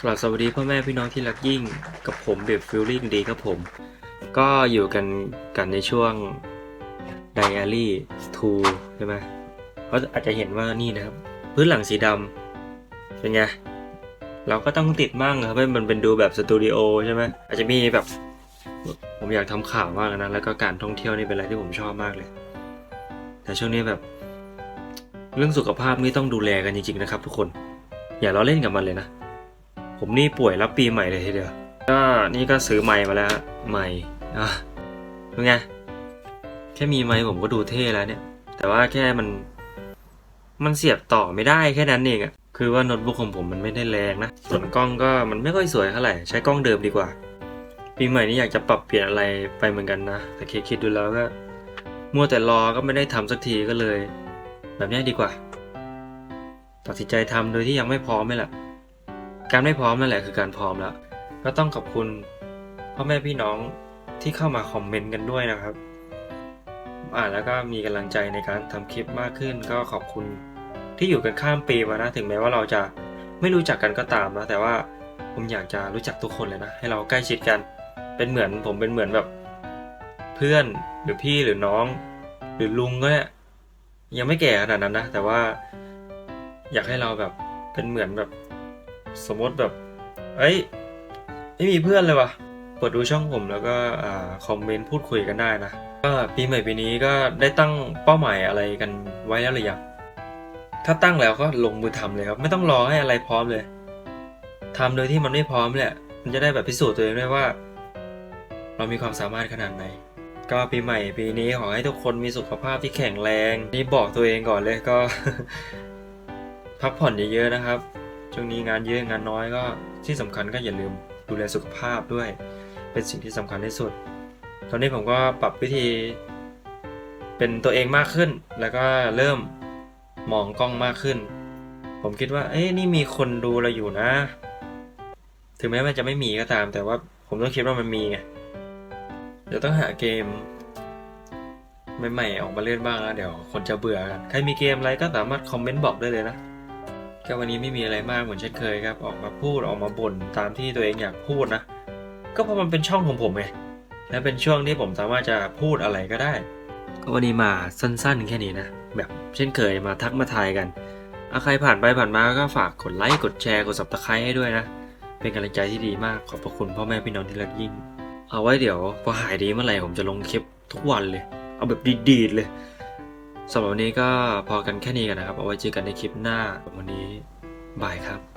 กราบสวัสดีพ่อแม่พี่น้องที่รักยิ่งกับผมเบบฟิลลิ่งดีครับผม ก็อยู่กันกันในช่วง Diary 2 ใช่ไหมก็อาจจะเห็นว่านี่นะครับ พื้นหลังสีดำเป็นไง เราก็ต้องติดมั่งครับมันเป็นดูแบบสตูดิโอใช่ไหมอาจจะมีแบบ ผมอยากทำข่าวมากนะ แล้วก็การท่องเที่ยวนี่เป็นอะไรที่ผมชอบมากเลย แต่ช่วงนี้แบบ เรื่องสุขภาพนี่ต้องดูแลกันจริงๆนะครับ ทุกคน อย่าล้อเล่นกับมันเลยนะ ผมนี่ป่วยรับปีใหม่เลยทีเดียว ก็นี่ก็ซื้อไม้มาแล้วใหม่อะเป็นไง แค่มีไม้ผมก็ดูเท่แล้วเนี่ย แต่ว่าแค่มัน มันเสียบต่อไม่ได้แค่นั้นเองอะคือว่าโน้ตบุ๊กของผมมันไม่ได้แรงนะ ส่วนกล้องก็มันไม่ค่อยสวยเท่าไหร่ ใช้กล้องเดิมดีกว่า ปีใหม่นี้อยากจะปรับเปลี่ยนอะไรไปเหมือนกันนะ แต่คิดดูแล้วก็ มัวแต่รอก็ไม่ได้ทำสักทีก็เลย แบบนี้ดีกว่า ตัดสินใจทำโดยที่ยังไม่พร้อมนี่แหละ การไม่พร้อมนั่นแหละคือการพร้อมแล้ว ก็ต้องขอบคุณพ่อแม่พี่น้องที่เข้ามาคอมเมนต์กันด้วยนะครับ อ่านแล้วก็มีกำลังใจในการทำคลิปมากขึ้น ก็ขอบคุณที่อยู่กันข้ามปีมานะถึงแม้ว่าเราจะไม่รู้จักกันก็ตามนะแต่ว่าผมอยากจะรู้จักทุกคนเลยนะ ให้เราใกล้ชิดกันเป็นเหมือนผมเป็นเหมือนแบบ เพื่อนหรือพี่หรือน้อง หรือลุงก็เนี่ยยังไม่แก่ขนาดนั้นนะ แต่ว่า อยากให้เราแบบเป็นเหมือนแบบ สมมติแบบ เอ้ย ไม่มีเพื่อนเลยวะเปิดดูช่องผมแล้วก็คอมเมนต์พูดคุยกันได้นะ ก็ปีใหม่ปีนี้ก็ได้ตั้งเป้าหมายอะไรกันไว้แล้วหรือยังถ้าตั้งแล้วก็ลงมือทำเลยครับ ไม่ต้องรอให้อะไรพร้อมเลยทำโดยที่มันไม่พร้อมแหละมันจะได้แบบพิสูจน์ตัวเองด้วยว่า เรามีความสามารถขนาดไหน ก็ปีใหม่ปีนี้ขอให้ทุกคนมีสุขภาพที่แข็งแรง นี่บอกตัวเองก่อนเลยก็ พักผ่อนเยอะๆนะครับ ช่วงนี้งานเยอะงานน้อยก็ที่สำคัญก็อย่าลืมดูแลสุขภาพด้วย เป็นสิ่งที่สำคัญที่สุด ตอนนี้ผมก็ปรับวิธี เป็นตัวเองมากขึ้น แล้วก็เริ่มมองกล้องมากขึ้น ผมคิดว่า เอ้นี่มีคนดูเราอยู่นะ ถึงแม้มันจะไม่มีก็ตาม แต่ว่าผมต้องคิดว่ามันมีไงเดี๋ยวต้องหาเกมใหม่ๆออกมาเล่นบ้างแล้วเดี๋ยวคนจะเบื่อกัน ใครมีเกมอะไรก็สามารถคอมเมนต์บอกได้เลยนะ ก็วันนี้ไม่มีอะไรมากเหมือนเช่นเคยครับ ออกมาพูดออกมาบ่นตามที่ตัวเองอยากพูดนะ ก็เพราะมันเป็นช่องของผมไงและเป็นช่วงที่ผมสามารถจะพูดอะไรก็ได้ ก็วันนี้มาสั้นๆ แค่นี้นะ แบบเช่นเคยมาทักมาทายกันอาใครผ่านไปผ่านมาก็ฝากกดไลค์กดแชร์กด subscribe ให้ด้วยนะ เป็นกำลังใจที่ดีมากขอบพระคุณพ่อแม่พี่น้องที่รักยิ่ง เอาไว้เดี๋ยวพอหายดีเมื่อไหร่ผมจะลงคลิปทุกวันเลย เอาแบบดีๆเลย สำหรับวันนี้ก็พอกันแค่นี้กันนะครับ เอาไว้เจอกันในคลิปหน้า วันนี้บายครับ